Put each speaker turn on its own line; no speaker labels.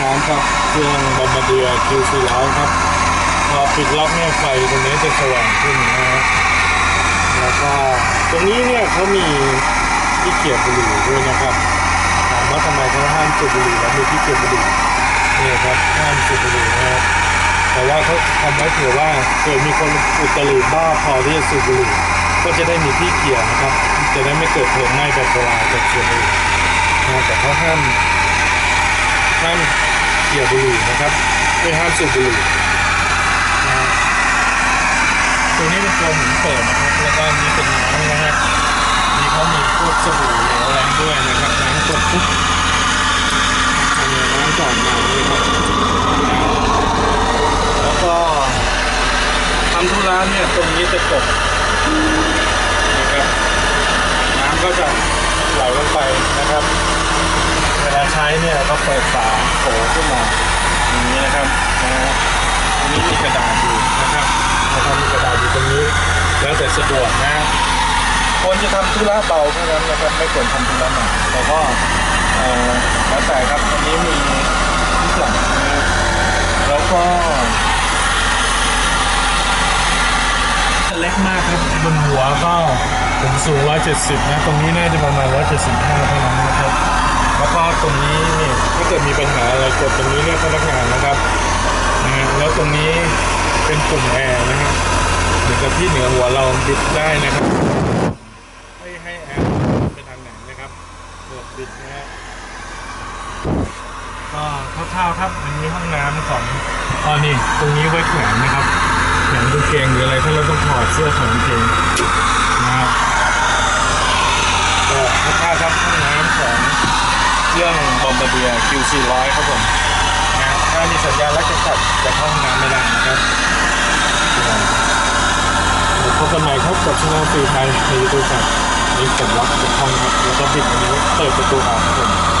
น้ำครับ เครื่องบอมบ์เดียคิวซีร้อยครับ พอปิดล็อกเนี่ยไฟตรงนี้จะสว่างขึ้นนะฮะแล้วก็ตรงนี้เนี่ยเขามีที่เกียบบุหรี่ด้วยนะครับถามว่าทำไมเขาห้ามสูบบุหรี่แล้วมีที่เกียบบุหรี่เนี่ยครับห้ามสูบบุหรี่นะครับแต่ว่าเขาทำไว้เผื่อว่าเกิดมีคนอุตริบ้าพอที่จะสูบบุหรี่ก็จะได้มีที่เกี่ยวนะครับ จะได้ไม่เกิดเพลิงไหม้แบบโบราณจากส่วนบุหรี่นะแต่เขาห้ามห้าม เกี่ยวบุหรี่นะครับไม่ห้ามสูบบุหรี่นะตัวนี้เป็นตัวหมุนเปิดนะครับแล้วก็อันนี้เป็นน้ำนะฮะมีเขามีพวกสบู่เหลวอะไรด้วยนะครับน้ำกดปุ๊บอันนี้น้ำจอดมาเลยครับแล้วก็ทำธุระเนี่ยตรงนี้จะกดนะครับน้ำก็จะไหลลงไปนะครับ เว ลาใช้เนี่ยก็เปิดฝาโถขึ้นมาอย่างนี้นะครับนะฮะตรงนี้มีกระดาษอยู่นะครับนะครับมีกระดาษอยู่ตรงนี้ แล้วแต่สะดวกนะควรจะทำธุระเบาเท่านั้นนะครับไม่ควรทำธุระหนักแต่ก็เออแล้วแต่ครับอันนี้มีที่กลับนะแล้วก็เล็กมากครับบนหัวก็ผมสูง 170 นะ ตรงนี้น่าจะประมาณ 175เท่านั้นนะครับ แล้วก็ตรงนี้นี่ถ้าเกิดมีปัญหาอะไรกดตรงนี้เรียกพนักงานนะครับนะแล้วตรงนี้เป็นปุ่มแอร์นะครับเหมือนกับที่เหนือหัวเราบิดได้นะครับให้ให้แอร์ไปทางไหนนะครับเปิดบิดนะฮะก็คร่าวๆครับอันนี้ห้องน้ำของอ๋อนี่ตรงนี้ไว้แขวนนะครับแขวนกางเกงหรืออะไรถ้าเราต้องถอดเสื้อถอดกางเกงนะครับก็คร่าวๆครับห้องน้ำของ เค รื่องบอมบ์เดีย Q400 ครับผมนะถ้ามีสัญญาณรักจะตัดจะเข้าห้องน้ำไม่ได้นะครับพบกันใหม่ครับกับช่องฟรีไทยในยูทูบครับนี่ผมล็อกทุกห้องครับแล้วก็ปิดอันนี้เปิดประตูออกครับผม